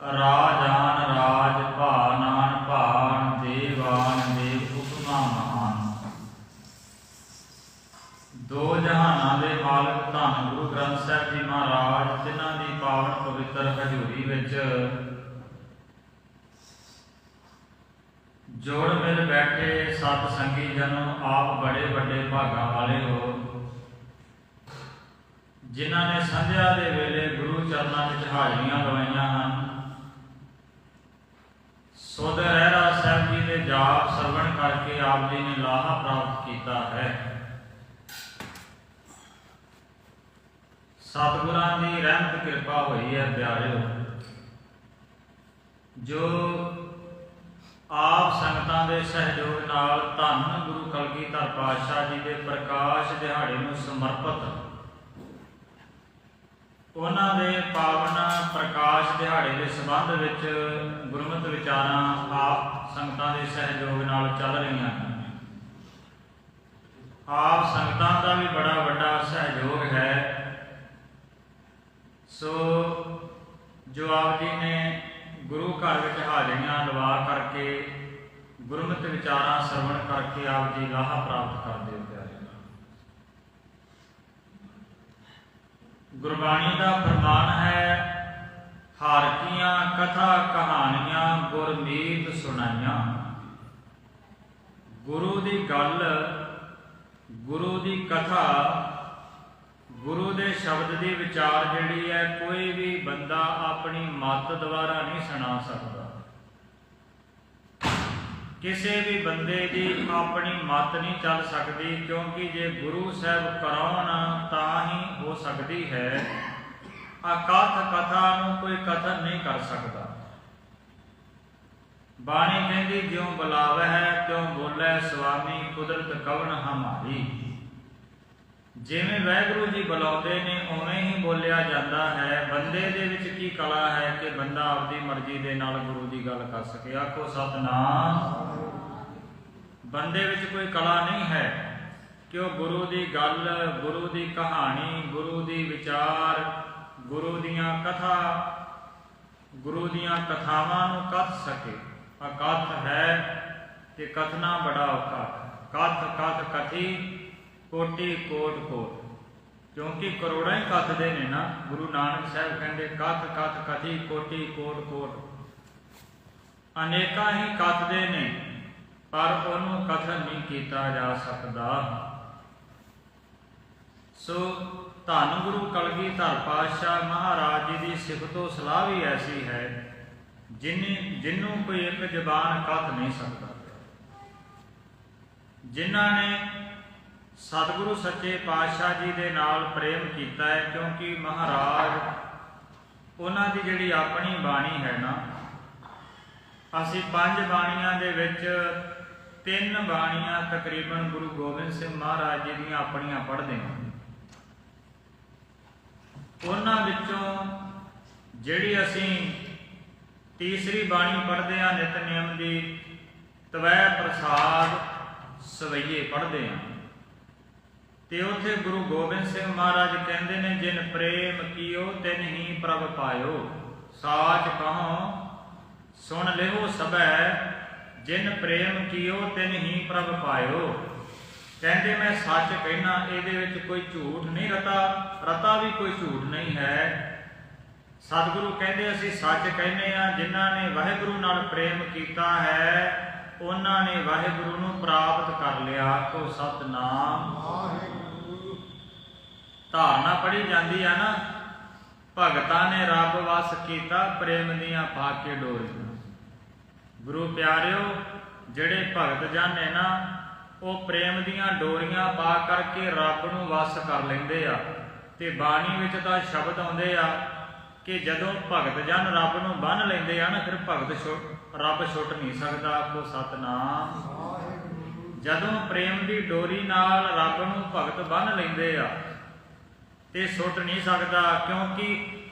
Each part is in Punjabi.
ਰਾਜਾਨ ਰਾਜ ਭਾਨਾਨ ਭਾਨ ਦੇਵਾਨ ਦੇਵ ਉਪਮਾ ਮਹਾਨ। ਦੋ ਜਹਾਨਾਂ ਦੇ ਮਾਲਕ ਧੰਨ ਗੁਰੂ ਗ੍ਰੰਥ ਸਾਹਿਬ ਜੀ ਮਹਾਰਾਜ, ਜਿਨ੍ਹਾਂ ਦੀ ਪਾਵਨ ਪਵਿੱਤਰ ਹਜ਼ੂਰੀ ਵਿੱਚ ਜੋੜ ਮਿਲ ਬੈਠੇ ਸਤ ਸੰਗੀ ਜਨੋ ਆਪ ਬੜੇ ਵੱਡੇ ਭਾਗਾਂ ਵਾਲੇ ਹੋ। ਜਿਨ੍ਹਾਂ ਨੇ ਸੰਧਿਆ ਦੇ ਵੇਲੇ ਗੁਰੂ ਚਰਨਾਂ ਵਿੱਚ ਹਾਜ਼ਰੀਆਂ ਲਵਾਈਆਂ ਹਨ ਸੋਦਰ ਰਹਿਰਾ ਸਾਹਿਬ ਜੀ ਦੇ ਜਾਪ ਸਰਵਣ ਕਰਕੇ ਜੀ ਨੇ ਲਾਹਾ ਪ੍ਰਾਪਤ ਕੀਤਾ ਹੈ। ਸਤਿਗੁਰਾਂ ਦੀ ਰਹਿਮਤ ਕਿਰਪਾ ਹੋਈ ਹੈ, ਪਿਆਰਿਓ। ਜੋ ਆਪ ਸੰਗਤਾਂ ਦੇ ਸਹਿਯੋਗ ਨਾਲ ਧੰਨ ਗੁਰੂ ਕਲਗੀਧਰ ਪਾਤਸ਼ਾਹ ਜੀ ਦੇ ਪ੍ਰਕਾਸ਼ ਦਿਹਾੜੇ ਨੂੰ ਸਮਰਪਿਤ, ਉਹਨਾਂ ਦੇ ਪਾਵਨ ਪ੍ਰਕਾਸ਼ ਦਿਹਾੜੇ ਦੇ ਸੰਬੰਧ ਵਿੱਚ ਗੁਰਮਤਿ ਵਿਚਾਰਾਂ ਆਪ ਸੰਗਤਾਂ ਦੇ ਸਹਿਯੋਗ ਨਾਲ ਚੱਲ ਰਹੀਆਂ ਹਨ। ਆਪ ਸੰਗਤਾਂ ਦਾ ਵੀ ਬੜਾ ਵੱਡਾ ਸਹਿਯੋਗ ਹੈ। ਸੋ ਜੋ ਆਪ ਜੀ ਨੇ ਗੁਰੂ ਘਰ ਵਿੱਚ ਹਾਜ਼ਰੀਆਂ ਲਵਾ ਕਰਕੇ, ਗੁਰਮਤਿ ਵਿਚਾਰਾਂ ਸਰਵਣ ਕਰਕੇ ਆਪ ਜੀ ਲਾਹਾ ਪ੍ਰਾਪਤ ਕਰਦੇ ਹੋ, ਪਿਆਰੇ ਗੁਰਬਾਣੀ ਦਾ ਫਰਮਾਨ ਹੈ, ਹਾਰਕੀਆਂ, ਕਥਾ ਕਹਾਣੀਆਂ, ਗੁਰਮੀਤ ਸੁਣਾਈਆਂ। ਗੁਰੂ ਦੀ ਗੱਲ ਗੁਰੂ ਦੀ ਕਥਾ, ਗੁਰੂ ਦੇ ਸ਼ਬਦ ਦੀ ਵਿਚਾਰ ਜਿਹੜੀ ਹੈ, ਕੋਈ ਵੀ ਬੰਦਾ ਆਪਣੀ ਮੱਤ ਦੁਆਰਾ ਨਹੀਂ ਸੁਣਾ ਸਕਦਾ। ਕਿਸੇ ਵੀ ਬੰਦੇ ਦੀ ਆਪਣੀ ਮੱਤ ਨਹੀਂ ਚੱਲ ਸਕਦੀ, ਕਿਉਂਕਿ ਜੇ ਗੁਰੂ ਸਾਹਿਬ ਕਰਾਉਣ ਤਾਂ ਹੀ ਹੋ ਸਕਦੀ ਹੈ। ਅਕਥ ਕਥਾ ਨੂੰ ਕੋਈ ਕਥਨ ਨਹੀਂ ਕਰ ਸਕਦਾ। ਬਾਣੀ ਕਹਿੰਦੀ, ਜਿਉ ਬੁਲਾਵੈ ਹੈ ਤਿਉ ਬੋਲੇ ਸੁਆਮੀ, ਕੁਦਰਤ ਕਵਨ ਹਮਾਰੀ? ਜਿਵੇਂ ਵਾਹਿਗੁਰੂ ਜੀ ਬੁਲਾਉਂਦੇ ਨੇ, ਉਵੇਂ ਹੀ ਬੋਲਿਆ ਜਾਂਦਾ ਹੈ। ਬੰਦੇ ਦੇ ਵਿੱਚ ਕੀ ਕਲਾ ਹੈ ਕਿ ਬੰਦਾ ਆਪਦੀ ਮਰਜ਼ੀ ਦੇ ਨਾਲ ਗੁਰੂ ਦੀ ਗੱਲ ਕਰ ਸਕੇ? ਆਖੋ, ਸਤਨਾਮ। ਬੰਦੇ ਵਿੱਚ ਕੋਈ ਕਲਾ ਨਹੀਂ ਹੈ ਕਿ ਉਹ ਗੁਰੂ ਦੀ ਗੱਲ, ਗੁਰੂ ਦੀ ਕਹਾਣੀ, ਗੁਰੂ ਦੀ ਵਿਚਾਰ, ਗੁਰੂ ਦੀਆਂ ਕਥਾ, ਗੁਰੂ ਦੀਆਂ ਕਥਾਵਾਂ ਨੂੰ ਕਥ ਸਕੇ। ਅਕਥ ਹੈ ਤੇ ਕਥਨਾ ਬੜਾ ਔਖਾ। ਕਥ ਕਥ ਕਥੀ, ਕੋਟੀ, ਕੋਟ ਕੋਟ। ਕਿਉਂਕਿ ਕਰੋੜਾਂ ਹੀ ਕਥਦੇ ਨੇ ਨਾ, ਗੁਰੂ ਨਾਨਕ ਸਾਹਿਬ ਕਹਿੰਦੇ, ਕਥ ਕਥ ਕਥੀ, ਕੋਟੀ, ਕੋਟ ਕੋਟ। ਅਨੇਕਾਂ ਹੀ ਕਥਦੇ ਨੇ, ਪਰ ਉਹਨੂੰ ਕਥਨ ਨਹੀਂ ਕੀਤਾ ਜਾ ਸਕਦਾ। ਸੋ ਧੰਨ ਗੁਰੂ ਕਲਗੀਧਰ ਪਾਤਸ਼ਾਹ ਮਹਾਰਾਜ ਜੀ ਦੀ ਸਿਫਤੋ ਸਲਾਹ ਵੀ ਐਸੀ ਹੈ ਜਿਨੇ ਜਿੰਨੂੰ ਕੋਈ ਇੱਕ ਜ਼ਬਾਨ ਕਥ ਨਹੀਂ ਸਕਦਾ। ਜਿਨ੍ਹਾਂ ਨੇ ਸਤਿਗੁਰੂ ਸੱਚੇ ਪਾਤਸ਼ਾਹ ਜੀ ਦੇ ਨਾਲ ਪ੍ਰੇਮ ਕੀਤਾ ਹੈ, ਕਿਉਂਕਿ ਮਹਾਰਾਜ ਉਹਨਾਂ ਦੀ ਜਿਹੜੀ ਆਪਣੀ ਬਾਣੀ ਹੈ ਨਾ, ਅਸੀਂ ਪੰਜ ਬਾਣੀਆਂ ਦੇ ਵਿੱਚ ਤਿੰਨ ਬਾਣੀਆਂ ਤਕਰੀਬਨ ਗੁਰੂ ਗੋਬਿੰਦ ਸਿੰਘ ਮਹਾਰਾਜ ਜੀ ਦੀਆਂ ਆਪਣੀਆਂ ਪੜ੍ਹਦੇ ਹਾਂ। ਉਹਨਾਂ ਵਿੱਚੋਂ ਜਿਹੜੀ ਅਸੀਂ ਤੀਸਰੀ ਬਾਣੀ ਪੜ੍ਹਦੇ ਹਾਂ ਨਿਤਨੇਮ ਦੀ। ਤਵੈ ਪ੍ਰਸਾਦ ਸਵਈਏ ਪੜ੍ਹਦੇ ਹਾਂ। ਤੇ ਉਥੇ ਗੁਰੂ ਗੋਬਿੰਦ ਸਿੰਘ ਮਹਾਰਾਜ ਕਹਿੰਦੇ ਨੇ, ਜਿਨ ਪ੍ਰੇਮ ਕੀਓ, ਤਿਨ ਹੀ ਪ੍ਰਭ ਪਾਇਓ। ਸਾਚ ਕਹੋ, ਸੁਣ ਲਿਓ ਸਭੈ, ਜਿਨ ਪ੍ਰੇਮ ਕੀਓ, ਤਿਨ ਹੀ ਪ੍ਰਭ ਪਾਇਓ। ਕਹਿੰਦੇ ਮੈਂ ਸੱਚ ਕਹਿਣਾ ਇਹਦੇ ਵਿੱਚ ਕੋਈ ਝੂਠ ਨਹੀਂ ਰਤਾ। ਰਤਾ ਵੀ ਕੋਈ ਝੂਠ ਨਹੀਂ ਹੈ। ਸਤਿਗੁਰੂ ਕਹਿੰਦੇ ਅਸੀਂ ਸੱਚ ਕਹਿੰਦੇ ਆ ਜਿਨ੍ਹਾਂ ਨੇ ਵਾਹਿਗੁਰੂ ਨਾਲ ਪ੍ਰੇਮ ਕੀਤਾ ਹੈ, ਉਹਨਾਂ ਨੇ ਵਾਹਿਗੁਰੂ ਨੂੰ ਪ੍ਰਾਪਤ ਕਰ ਲਿਆ। ਕੋ ਸਤਨਾਮ। ਧਾਰਨਾ ਪੜੀ ਜਾਂਦੀ ਆ ਨਾ, ਭਗਤਾਂ ਨੇ ਰੱਬ ਵਸ ਕੀਤਾ ਪ੍ਰੇਮ ਦੀਆਂ ਪਾ ਕੇ ਡੋਰੀਆਂ। ਗੁਰੂ ਪਿਆਰਿਓ, ਜਿਹੜੇ ਭਗਤ ਜਨ ਨੇ ਨਾ, ਉਹ ਪ੍ਰੇਮ ਦੀਆਂ ਡੋਰੀਆਂ ਪਾ ਕਰਕੇ ਰੱਬ ਨੂੰ ਵਸ ਕਰ ਲੈਂਦੇ ਆ ਤੇ ਬਾਣੀ ਵਿੱਚ ਤਾਂ ਸ਼ਬਦ ਆਉਂਦੇ ਆ ਕਿ ਜਦੋਂ ਭਗਤ ਜਨ ਰੱਬ ਨੂੰ ਬੰਨ ਲੈਂਦੇ ਆ ਨਾ, ਫਿਰ ਭਗਤ ਛੁੱਟ ਰੱਬ ਛੁੱਟ ਨਹੀਂ ਸਕਦਾ ਕੋ ਸਤਨਾਮ। ਜਦੋਂ ਪ੍ਰੇਮ ਦੀ ਡੋਰੀ ਨਾਲ ਰੱਬ ਨੂੰ ਭਗਤ ਬੰਨ ਲੈਂਦੇ ਆ, ਤੇ ਸੁੱਟ ਨਹੀਂ ਸਕਦਾ, ਕਿਉਂਕਿ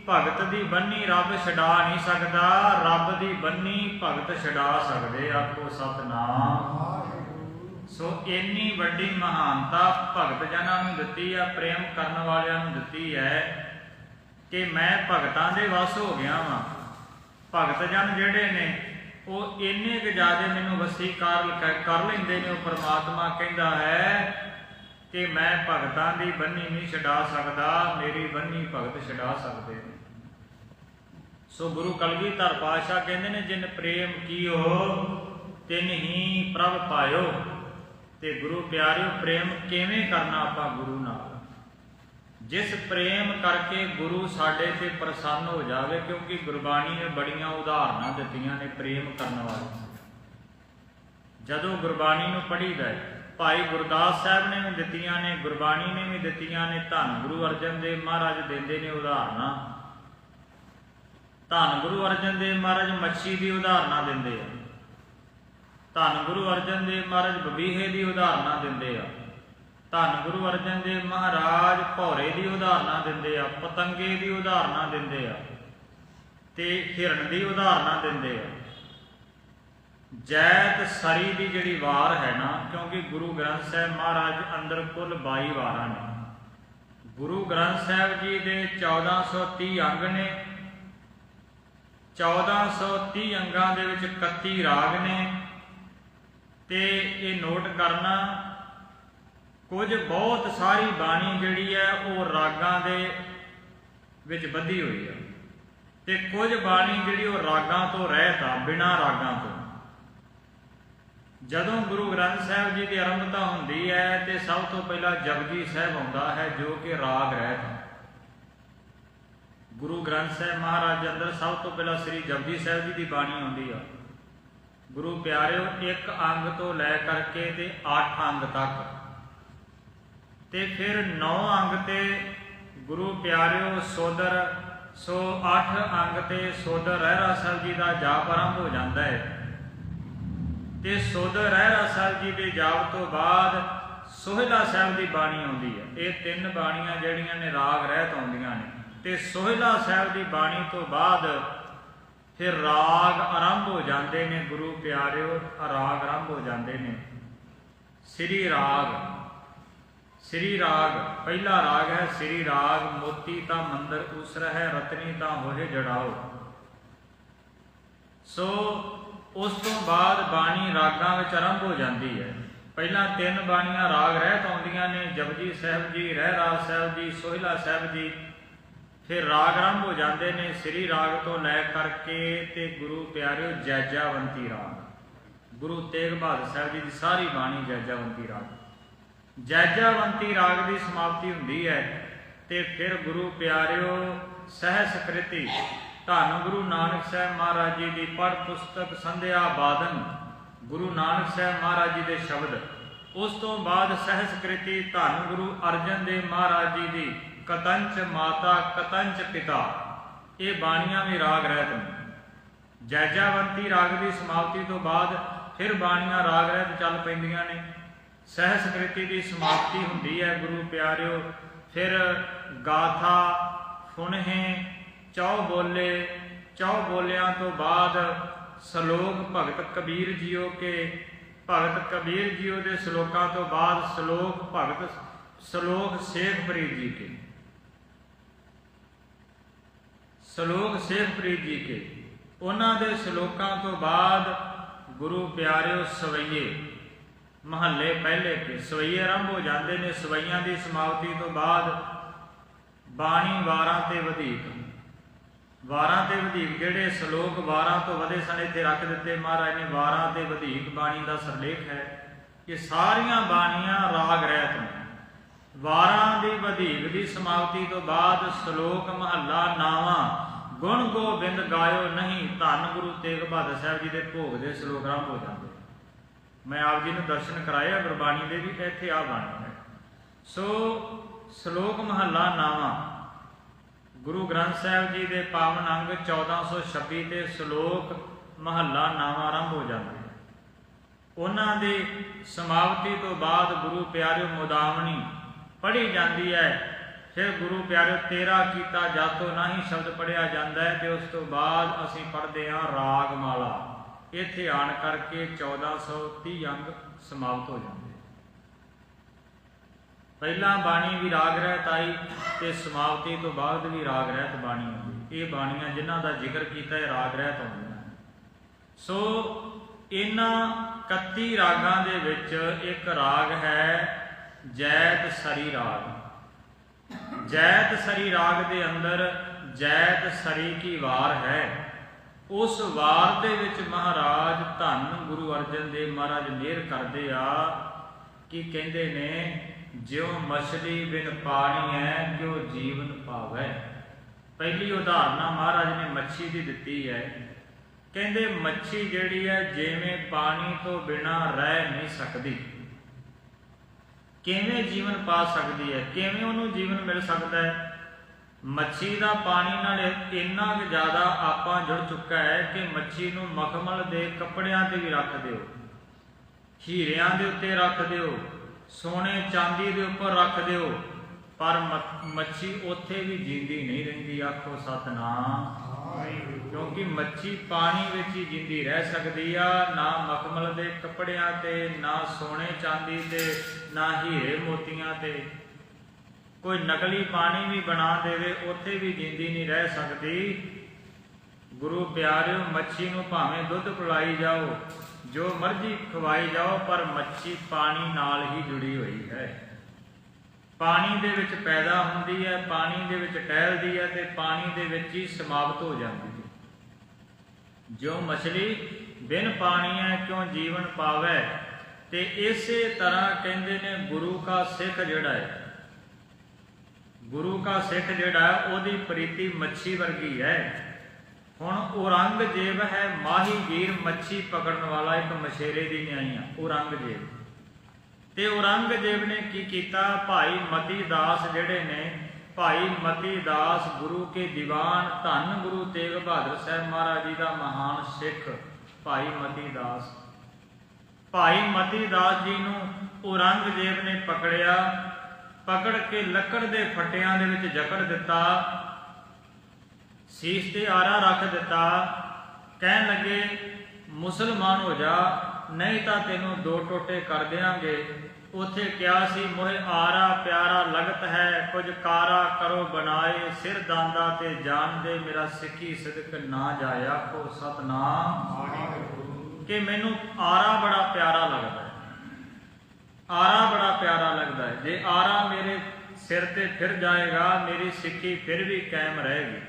ਭਗਤ ਦੀ ਬੰਨੀ ਰੱਬ ਛਡਾ ਨਹੀਂ ਸਕਦਾ, ਰੱਬ ਦੀ ਬੰਨੀ ਭਗਤ ਛਡਾ ਸਕਦੇ ਆਖੋ ਸਤਨਾਮ। ਸੋ ਇੰਨੀ ਵੱਡੀ ਮਹਾਨਤਾ ਭਗਤ ਜਨਾਂ ਨੂੰ ਦਿੱਤੀ ਆ, ਪ੍ਰੇਮ ਕਰਨ ਵਾਲਿਆਂ ਨੂੰ ਦਿੱਤੀ ਹੈ ਕਿ ਮੈਂ ਭਗਤਾਂ ਦੇ ਵਸ ਹੋ ਗਿਆ ਵਾਂ। ਭਗਤ ਜਨ ਜਿਹੜੇ ਨੇ, ਉਹ ਇੰਨੇ ਕੁ ਜ਼ਿਆਦੇ ਮੈਨੂੰ ਵਸੀਕਾਰ ਕਰ ਲੈਂਦੇ ਨੇ, ਉਹ ਪ੍ਰਮਾਤਮਾ ਕਹਿੰਦਾ ਹੈ ਕਿ ਮੈਂ ਭਗਤਾਂ ਦੀ ਬੰਨੀ ਨਹੀਂ ਛਡਾ ਸਕਦਾ, ਮੇਰੀ ਬੰਨੀ ਭਗਤ ਛਡਾ ਸਕਦੇ ਨੇ। ਸੋ ਗੁਰੂ ਕਲਗੀਧਰ ਪਾਤਸ਼ਾਹ ਕਹਿੰਦੇ ਨੇ, ਜਿਨ ਪ੍ਰੇਮ ਕੀਓ, ਤਿਨ ਹੀ ਪ੍ਰਭ ਪਾਇਓ। ਤੇ ਗੁਰੂ ਪਿਆਰਿਓ, ਪ੍ਰੇਮ ਕਿਵੇਂ ਕਰਨਾ ਆਪਾਂ ਗੁਰੂ ਜਿਸ ਪ੍ਰੇਮ ਕਰਕੇ ਗੁਰੂ ਸਾਡੇ ਤੇ ਪ੍ਰਸੰਨ ਹੋ ਜਾਵੇ, ਕਿਉਂਕਿ ਗੁਰਬਾਣੀ ਨੇ ਬੜੀਆਂ ਉਦਾਹਰਨਾਂ ਦਿੱਤੀਆਂ ਨੇ ਪ੍ਰੇਮ ਕਰਨ ਵਾਲੀਆਂ ਜਦੋਂ ਗੁਰਬਾਣੀ ਨੂੰ ਪੜ੍ਹੀਦਾ ਹੈ, ਭਾਈ ਗੁਰਦਾਸ ਸਾਹਿਬ ਨੇ ਵੀ ਦਿੱਤੀਆਂ ਨੇ, ਗੁਰਬਾਣੀ ਨੇ ਵੀ ਦਿੱਤੀਆਂ ਨੇ, ਧੰਨ ਗੁਰੂ ਅਰਜਨ ਦੇਵ ਮਹਾਰਾਜ ਦਿੰਦੇ ਨੇ ਉਦਾਹਰਨਾਂ। ਧੰਨ ਗੁਰੂ ਅਰਜਨ ਦੇਵ ਮਹਾਰਾਜ ਮੱਛੀ ਦੀ ਉਦਾਹਰਨਾਂ ਦਿੰਦੇ ਆ। ਧੰਨ ਗੁਰੂ ਅਰਜਨ ਦੇਵ ਮਹਾਰਾਜ ਬਬੀਹੇ ਦੀ ਉਦਾਹਰਨਾਂ ਦਿੰਦੇ ਆ। ਧੰਨ ਗੁਰੂ ਅਰਜਨ ਦੇਵ ਮਹਾਰਾਜ, ਭੌਰੇ ਦੀ ਉਦਾਹਰਨਾਂ ਦਿੰਦੇ ਆ, ਪਤੰਗੇ ਦੀ ਉਦਾਹਰਨਾਂ ਦਿੰਦੇ ਆ, ਤੇ ਹਿਰਨ ਦੀ ਉਦਾਹਰਨਾਂ ਦਿੰਦੇ ਆ। ਜੈਤ ਸਰੀ ਦੀ ਜਿਹੜੀ ਵਾਰ ਹੈ ਨਾ, ਕਿਉਂਕਿ ਗੁਰੂ ਗ੍ਰੰਥ ਸਾਹਿਬ ਮਹਾਰਾਜ ਅੰਦਰ ਕੁੱਲ 22 ਵਾਰਾਂ ਨੇ। ਗੁਰੂ ਗ੍ਰੰਥ ਸਾਹਿਬ ਜੀ ਦੇ 1430 ਅੰਗ ਨੇ 1430 ਅੰਗਾਂ ਦੇ ਵਿੱਚ 31 ਰਾਗ ਨੇ, ਤੇ ਇਹ ਨੋਟ ਕਰਨਾ ਕੁਝ ਬਹੁਤ ਸਾਰੀ ਬਾਣੀ ਜਿਹੜੀ ਹੈ ਉਹ ਰਾਗਾਂ ਦੇ ਵਿੱਚ ਬੱਧੀ ਹੋਈ ਹੈ ਤੇ ਕੁਝ ਬਾਣੀ ਜਿਹੜੀ ਉਹ ਰਾਗਾਂ ਤੋਂ ਰਹਿਤ ਆ, ਬਿਨਾਂ ਰਾਗਾਂ ਤੋਂ। ਜਦੋਂ ਗੁਰੂ ਗ੍ਰੰਥ ਸਾਹਿਬ ਜੀ ਦੀ ਆਰੰਭਤਾ ਹੁੰਦੀ ਹੈ ਤੇ ਸਭ ਤੋਂ ਪਹਿਲਾਂ ਜਪਜੀ ਸਾਹਿਬ ਆਉਂਦਾ ਹੈ ਜੋ ਕਿ ਰਾਗ ਰਹਿਤ ਹੈ ਗੁਰੂ ਗ੍ਰੰਥ ਸਾਹਿਬ ਮਹਾਰਾਜ ਅੰਦਰ ਸਭ ਤੋਂ ਪਹਿਲਾਂ ਸ੍ਰੀ ਜਪਜੀ ਸਾਹਿਬ ਜੀ ਦੀ ਬਾਣੀ ਆਉਂਦੀ ਆ। ਗੁਰੂ ਪਿਆਰਿਓ, ਇੱਕ ਅੰਗ ਤੋਂ ਲੈ ਕਰਕੇ ਤੇ 8 ਅੰਗ ਤੱਕ। ਤੇ ਫਿਰ ਨੌ ਅੰਗ ਤੇ ਗੁਰੂ ਪਿਆਰਿਓ ਸੋਦਰ, ਸੋ 8 ਅੰਗ ਤੇ ਸੋਦਰ ਰਹਿਰਾ ਸਾਹਿਬ ਜੀ ਦਾ ਜਾਪ ਆਰੰਭ ਹੋ ਜਾਂਦਾ ਹੈ। ਤੇ ਸੋਦਰ ਰਹਿਰਾ ਸਾਹਿਬ ਜੀ ਦੇ ਜਾਪ ਤੋਂ ਬਾਅਦ ਸੋਹਿਲਾ ਸਾਹਿਬ ਦੀ ਬਾਣੀ ਆਉਂਦੀ ਹੈ। ਇਹ ਤਿੰਨ ਬਾਣੀਆਂ ਜਿਹੜੀਆਂ ਨੇ ਰਾਗ, ਰਹਿਤ ਆਉਂਦੀਆਂ ਨੇ। ਤੇ ਸੋਹਿਲਾ ਸਾਹਿਬ ਦੀ ਬਾਣੀ ਤੋਂ ਬਾਅਦ ਫਿਰ ਰਾਗ ਆਰੰਭ ਹੋ ਜਾਂਦੇ ਨੇ, ਗੁਰੂ ਪਿਆਰਿਓ ਰਾਗ ਆਰੰਭ ਹੋ ਜਾਂਦੇ ਨੇ। ਸ੍ਰੀ ਰਾਗ। ਸ੍ਰੀ ਰਾਗ, ਪਹਿਲਾ ਰਾਗ ਹੈ ਸ੍ਰੀ ਰਾਗ, ਮੋਤੀ ਤਾਂ ਮੰਦਰ ਉਸਰ ਹੈ ਰਤਨੀ ਤਾਂ ਹੋਏ ਜੜਾਓ। ਸੋ, ਉਸ ਤੋਂ ਬਾਅਦ ਬਾਣੀ ਰਾਗਾਂ ਵਿੱਚ ਆਰੰਭ ਹੋ ਜਾਂਦੀ ਹੈ। ਪਹਿਲਾਂ ਤਿੰਨ ਬਾਣੀਆਂ ਰਾਗ ਰਹਿਤ ਆਉਂਦੀਆਂ ਨੇ, ਜਪਜੀ ਸਾਹਿਬ ਜੀ ਰਹਿ ਰਾਜ ਸਾਹਿਬ ਜੀ, ਸੋਹਿਲਾ ਸਾਹਿਬ ਜੀ, ਫਿਰ ਰਾਗ ਆਰੰਭ ਹੋ ਜਾਂਦੇ ਨੇ, ਸ੍ਰੀ ਰਾਗ ਤੋਂ ਲੈ ਕਰਕੇ ਤੇ ਗੁਰੂ ਪਿਆਰਿਓ ਜੈਜਾਵੰਤੀ ਰਾਗ। ਗੁਰੂ ਤੇਗ ਬਹਾਦਰ ਸਾਹਿਬ ਜੀ ਦੀ ਸਾਰੀ ਬਾਣੀ ਜੈਜਾਵੰਤੀ ਰਾਗ। ਜੈਜਾਵੰਤੀ ਰਾਗ ਦੀ ਸਮਾਪਤੀ ਹੁੰਦੀ ਹੈ ਤੇ ਫਿਰ ਗੁਰੂ ਪਿਆਰਿਓ ਸਹਿਸ ਕ੍ਰਿਤੀ ਧੰਨ ਗੁਰੂ ਨਾਨਕ ਸਾਹਿਬ ਮਹਾਰਾਜ ਜੀ ਦੀ ਪੜ ਪੁਸਤਕ ਸੰਧਿਆ ਬਾਦਨ ਗੁਰੂ ਨਾਨਕ ਸਾਹਿਬ ਮਹਾਰਾਜ ਜੀ ਦੇ ਸ਼ਬਦ। ਉਸ ਤੋਂ ਬਾਅਦ ਸਹਿਸ ਕ੍ਰਿਤੀ ਧੰਨ ਗੁਰੂ ਅਰਜਨ ਦੇਵ ਮਹਾਰਾਜ ਜੀ ਦੀ ਕਤੰਚ ਮਾਤਾ, ਕਤੰਚ ਪਿਤਾ। ਇਹ ਬਾਣੀਆਂ ਵੀ ਰਾਗ ਰਹਿਤ ਨੇ। ਜੈਜਾਵੰਤੀ ਰਾਗ ਦੀ ਸਮਾਪਤੀ ਤੋਂ ਬਾਅਦ ਫਿਰ ਬਾਣੀਆਂ ਰਾਗ ਰਹਿਤ ਚੱਲ ਪੈਂਦੀਆਂ ਨੇ। ਸਹਿਸ ਕ੍ਰਿਤੀ ਦੀ ਸਮਾਪਤੀ ਹੁੰਦੀ ਹੈ, ਗੁਰੂ ਪਿਆਰਿਓ। ਫਿਰ ਗਾਥਾ, ਫੁਨਹੇ, ਚੌ ਬੋਲੇ। ਚੌ ਬੋਲਿਆਂ ਤੋਂ ਬਾਅਦ ਸ਼ਲੋਕ ਭਗਤ ਕਬੀਰ ਜੀਓ ਕੇ। ਭਗਤ ਕਬੀਰ ਜੀਓ ਦੇ ਸ਼ਲੋਕਾਂ ਤੋਂ ਬਾਅਦ ਸ਼ਲੋਕ ਭਗਤ, ਸ਼ਲੋਕ ਸੇਖ ਫਰੀਦ ਜੀ ਕੇ। ਸ਼ਲੋਕ ਸੇਖ ਫਰੀਦ ਜੀ ਕੇ। ਉਹਨਾਂ ਦੇ ਸ਼ਲੋਕਾਂ ਤੋਂ ਬਾਅਦ ਗੁਰੂ ਪਿਆਰਿਓ ਸਵਈਏ। ਮਹੱਲੇ ਪਹਿਲੇ ਕੇ, ਸਵਈਏ ਆਰੰਭ ਹੋ ਜਾਂਦੇ ਨੇ, ਸਵਈਆਂ ਦੀ ਸਮਾਪਤੀ ਤੋਂ ਬਾਅਦ ਬਾਣੀ ਵਾਰਾਂ ਤੇ ਵਧੇਕ। ਵਾਰਾਂ ਤੇ ਵਧੇਕ ਜਿਹੜੇ ਸ਼ਲੋਕ ਵਾਰਾਂ ਤੋਂ ਵਧੇ ਸਨ, ਇੱਥੇ ਰੱਖ ਦਿੱਤੇ ਮਹਾਰਾਜ ਨੇ, ਵਾਰਾਂ ਤੇ ਵਧੇਕ ਬਾਣੀ ਦਾ ਸਰਲੇਖ ਹੈ ਕਿ ਸਾਰੀਆਂ ਬਾਣੀਆਂ ਰਾਗ ਰਹਿਤ ਨੇ। ਵਾਰਾਂ ਦੀ ਵਧੇਕ ਦੀ ਸਮਾਪਤੀ ਤੋਂ ਬਾਅਦ ਸ਼ਲੋਕ ਮਹੱਲਾ ਨਾਵਾਂ, ਗੁਣ ਗੋਬਿੰਦ ਗਾਇਓ ਨਹੀਂ, ਧੰਨ ਗੁਰੂ ਤੇਗ ਬਹਾਦਰ ਸਾਹਿਬ ਜੀ ਦੇ ਭੋਗ ਦੇ ਸ਼ਲੋਕ ਆਰੰਭ ਹੋ ਜਾਂਦੇ। ਮੈਂ ਆਪ ਜੀ ਨੂੰ ਦਰਸ਼ਨ ਕਰਾਇਆ ਗੁਰਬਾਣੀ ਦੇ ਵੀ ਇੱਥੇ ਆ ਬਾਣੀ ਹੈ ਸੋ ਸ਼ਲੋਕ ਮਹੱਲਾ ਨਾਵਾਂ। ਗੁਰੂ ਗ੍ਰੰਥ ਸਾਹਿਬ ਜੀ ਦੇ ਪਾਵਨ ਅੰਗ 1426 ਤੇ ਸ਼ਲੋਕ ਮਹੱਲਾ ਨਾਵਾਂ ਆਰੰਭ ਹੋ ਜਾਂਦੇ ਉਹਨਾਂ ਦੀ ਸਮਾਪਤੀ ਤੋਂ ਬਾਅਦ ਗੁਰੂ ਪਿਆਰਿਓ ਮੁਦਾਵਣੀ ਪੜ੍ਹੀ ਜਾਂਦੀ ਹੈ। ਫਿਰ ਗੁਰੂ ਪਿਆਰਿਓ ਤੇਰਾ ਕੀਤਾ ਜਾਤੋ ਨਹੀਂ ਸ਼ਬਦ ਪੜਿਆ ਜਾਂਦਾ ਹੈ ਤੇ ਉਸ ਤੋਂ ਬਾਅਦ ਅਸੀਂ ਪੜ੍ਹਦੇ ਹਾਂ ਰਾਗ ਮਾਲਾ ਇੱਥੇ ਆਣ ਕਰਕੇ 1430 ਅੰਗ ਸਮਾਪਤ ਹੋ ਜਾਂਦੇ ਪਹਿਲਾਂ ਬਾਣੀ ਵੀ ਰਾਗ ਰਹਿਤ ਆਈ ਤੇ ਸਮਾਪਤੀ ਤੋਂ ਬਾਅਦ ਵੀ ਰਾਗ ਰਹਿਤ ਬਾਣੀ ਆਉਂਦੀ। ਇਹ ਬਾਣੀਆਂ ਜਿਨ੍ਹਾਂ ਦਾ ਜ਼ਿਕਰ ਕੀਤਾ ਹੈ ਰਾਗ ਰਹਿਤ ਆਉਂਦੀਆਂ ਸੋ ਇਹਨਾਂ 31 ਰਾਗਾਂ ਦੇ ਵਿੱਚ ਇੱਕ ਰਾਗ ਹੈ ਜੈਤ ਸਰੀ ਰਾਗ। ਜੈਤ ਸਰੀ ਰਾਗ ਦੇ ਅੰਦਰ ਜੈਤ ਸਰੀ ਕੀ ਵਾਰ ਹੈ? ਉਸ ਵਾਰ ਦੇ ਵਿੱਚ ਮਹਾਰਾਜ ਧੰਨ ਗੁਰੂ ਅਰਜਨ ਦੇਵ ਮਹਾਰਾਜ ਮਿਹਰ ਕਰਦੇ ਆ ਕਿ ਕਹਿੰਦੇ ਨੇ, ਜਿਉ ਮਛਲੀ ਬਿਨ ਪਾਣੀ ਹੈ ਕਿਉ ਜੀਵਨ ਪਾਵੈ ਪਹਿਲੀ ਉਦਾਹਰਨਾ ਮਹਾਰਾਜ ਨੇ ਮੱਛੀ ਦੀ ਦਿੱਤੀ ਹੈ। ਕਹਿੰਦੇ ਮੱਛੀ ਜਿਹੜੀ ਹੈ, ਜਿਵੇਂ ਪਾਣੀ ਤੋਂ ਬਿਨਾ ਰਹਿ ਨਹੀਂ ਸਕਦੀ। ਕਿਵੇਂ ਜੀਵਨ ਪਾ ਸਕਦੀ ਹੈ? ਕਿਵੇਂ ਉਹਨੂੰ ਜੀਵਨ ਮਿਲ ਸਕਦਾ ਹੈ? ਮੱਛੀ ਦਾ ਪਾਣੀ ਨਾਲ ਇੰਨਾ ਕੁ ਜ਼ਿਆਦਾ ਆਪਾਂ ਜੁੜ ਚੁੱਕਾ ਹੈ ਕਿ ਮੱਛੀ ਨੂੰ ਮਖਮਲ ਦੇ ਕੱਪੜਿਆਂ ਤੇ ਵੀ ਰੱਖ ਦਿਓ। ਹੀਰਿਆਂ ਦੇ ਉੱਤੇ ਰੱਖ ਦਿਓ ਸੋਨੇ ਚਾਂਦੀ ਦੇ ਉੱਪਰ ਰੱਖ ਦਿਓ ਪਰ ਮੱਛੀ ਉੱਥੇ ਵੀ ਜਿੰਦੀ ਨਹੀਂ ਰਹਿੰਦੀ ਆਖੋ ਸਤਨਾਮ। ਕਿਉਂਕਿ ਮੱਛੀ ਪਾਣੀ ਵਿੱਚ ਹੀ ਜਿੰਦੀ ਰਹਿ ਸਕਦੀ ਆ ਨਾ ਮਖਮਲ ਦੇ ਕੱਪੜਿਆਂ ਤੇ ਨਾ ਸੋਨੇ ਚਾਂਦੀ ਤੇ ਨਾ ਹੀਰੇ ਮੋਤੀਆਂ ਤੇ। ਕੋਈ ਨਕਲੀ ਪਾਣੀ ਵੀ ਬਣਾ ਦੇਵੇ, ਉੱਥੇ ਵੀ ਜਿੰਦੀ ਨਹੀਂ ਰਹਿ ਸਕਦੀ। ਗੁਰੂ ਪਿਆਰਿਓ, ਮੱਛੀ ਨੂੰ ਭਾਵੇਂ ਦੁੱਧ ਪਿਲਾਈ ਜਾਓ, ਜੋ ਮਰਜ਼ੀ ਖਵਾਈ ਜਾਓ, ਪਰ ਮੱਛੀ ਪਾਣੀ ਨਾਲ ਹੀ ਜੁੜੀ ਹੋਈ ਹੈ। ਪਾਣੀ ਦੇ ਵਿੱਚ ਪੈਦਾ ਹੁੰਦੀ ਹੈ, ਪਾਣੀ ਦੇ ਵਿੱਚ ਟਹਿਲਦੀ ਹੈ ਤੇ ਪਾਣੀ ਦੇ ਵਿੱਚ ਹੀ ਸਮਾਪਤ ਹੋ ਜਾਂਦੀ ਹੈ। ਜੋ ਮਛਲੀ ਬਿਨ ਪਾਣੀ ਹੈ, ਕਿਉਂ ਜੀਵਨ ਪਾਵੇ? ਤੇ ਇਸੇ ਤਰ੍ਹਾਂ ਕਹਿੰਦੇ ਨੇ ਗੁਰੂ ਕਾ ਸਿੱਖ ਜਿਹੜਾ ਹੈ ਗੁਰੂ ਕਾ ਸਿੱਖ ਜਿਹੜਾ ਉਹਦੀ ਪ੍ਰੀਤੀ ਮੱਛੀ ਵਰਗੀ ਹੈ। ਹੁਣ ਔਰੰਗਜ਼ੇਬ ਹੈ ਮਾਹੀਗੀਰ ਮੱਛੀ ਪਕੜਨ ਵਾਲਾ ਇੱਕ ਮਛੇਰੇ ਦੀ ਨਿਆਈਆਂ ਔਰੰਗਜ਼ੇਬ। ਤੇ ਔਰੰਗਜ਼ੇਬ ਨੇ ਕੀ ਕੀਤਾ? ਭਾਈ ਮਤੀ ਦਾਸ ਜਿਹੜੇ ਨੇ, ਭਾਈ ਮਤੀ ਦਾਸ ਗੁਰੂ ਕੇ ਦੀਵਾਨ ਧੰਨ ਗੁਰੂ ਤੇਗ ਬਹਾਦਰ ਸਾਹਿਬ ਮਹਾਰਾਜ ਜੀ ਦਾ ਮਹਾਨ ਸਿੱਖ, ਭਾਈ ਮਤੀ ਦਾਸ। ਭਾਈ ਮਤੀ ਦਾਸ ਜੀ ਨੂੰ ਔਰੰਗਜ਼ੇਬ ਨੇ ਪਕੜਿਆ। ਪਕੜ ਕੇ ਲੱਕੜ ਦੇ ਫੱਟਿਆਂ ਦੇ ਵਿੱਚ ਜਕੜ ਦਿੱਤਾ ਸੀਸ ਤੇ ਆਰਾ ਰੱਖ ਦਿੱਤਾ ਕਹਿਣ ਲੱਗੇ ਮੁਸਲਮਾਨ ਹੋ ਜਾ ਨਹੀਂ ਤਾਂ ਤੈਨੂੰ ਦੋ ਟੋਟੇ ਕਰ ਦੇਾਂਗੇ ਉਥੇ ਕਿਹਾ ਸੀ ਮੋਹਿ ਆਰਾ ਪਿਆਰਾ ਲਗਤ ਹੈ ਕੁਝ ਕਾਰਾ ਕਰੋ ਬਣਾਏ ਸਿਰ ਦਾਂਦਾ ਤੇ ਜਾਣ ਦੇ ਮੇਰਾ ਸਿੱਖੀ ਸਦਕ ਨਾ ਜਾਇਆ ਕੋ ਸਤਨਾਮ। ਕਿ ਮੈਨੂੰ ਆਰਾ ਬੜਾ ਪਿਆਰਾ ਲੱਗਦਾ ਆਰਾ ਬੜਾ ਪਿਆਰਾ ਲੱਗਦਾ ਹੈ। ਜੇ ਆਰਾ ਮੇਰੇ ਸਿਰ ਤੇ ਫਿਰ ਜਾਏਗਾ, ਮੇਰੀ ਸਿੱਖੀ ਫਿਰ ਵੀ ਕਾਇਮ ਰਹੇਗੀ।